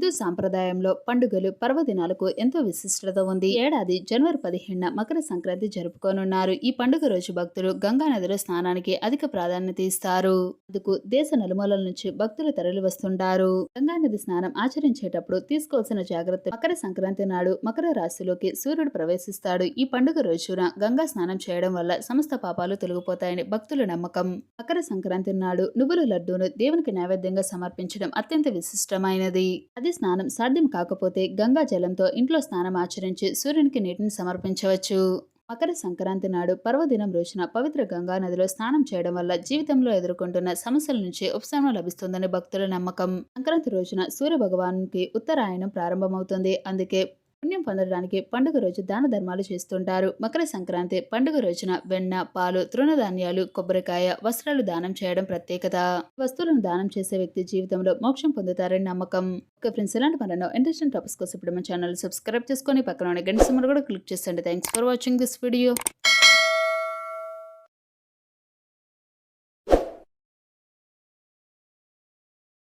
హిందూ సాంప్రదాయంలో పండుగలు పర్వదినాలకు ఎంతో విశిష్టత ఉంది. ఏడాది జనవరి పదిహేడున మకర సంక్రాంతి జరుపుకోనున్నారు. ఈ పండుగ రోజు భక్తులు గంగా నదిలో స్నానానికి అధిక ప్రాధాన్యత ఇస్తారు. అందుకు దేశ నలుమూలల నుంచి భక్తులు తరలి వస్తుంటారు. గంగా నది స్నానం ఆచరించేటప్పుడు తీసుకోవాల్సిన జాగ్రత్త మకర సంక్రాంతి నాడు మకర రాశిలోకి సూర్యుడు ప్రవేశిస్తాడు. ఈ పండుగ రోజున గంగా స్నానం చేయడం వల్ల సమస్త పాపాలు తొలగిపోతాయని భక్తుల నమ్మకం. మకర సంక్రాంతి నాడు నువ్వుల లడ్డూను దేవునికి నైవేద్యంగా సమర్పించడం అత్యంత విశిష్టమైనది. అది స్నానం సాధ్యం కాకపోతే గంగా జలంతో ఇంట్లో స్నానం ఆచరించి సూర్యునికి నీటిని సమర్పించవచ్చు. మకర సంక్రాంతి నాడు పర్వదినం రోజున పవిత్ర గంగా నదిలో స్నానం చేయడం వల్ల జీవితంలో ఎదుర్కొంటున్న సమస్యల నుంచి ఉపశమనం లభిస్తుందని భక్తుల నమ్మకం. సంక్రాంతి రోజున సూర్య భగవానునికి ఉత్తరాయణం ప్రారంభమవుతుంది. అందుకే పుణ్యం పొందడానికి పండుగ రోజు దాన ధర్మాలు చేస్తుంటారు. మకర సంక్రాంతి పండుగ రోజున వెన్న పాలు తృణధాన్యాలు కొబ్బరికాయ వస్త్రాలు దానం చేయడం ప్రత్యేకత. వస్తువులను దానం చేసే వ్యక్తి జీవితంలో మోక్షం పొందుతారని నమ్మకం. ఓకే ఫ్రెండ్స్ ఇలాంటి మనలో ఇంట్రెస్టింగ్ టాపిక్స్ కోసం ఇప్పుడు మన ఛానల్ సబ్స్క్రైబ్ చేసుకొని పక్కన ఉన్న గంట సింబల్ కూడా click చేసండి thanks for watching this video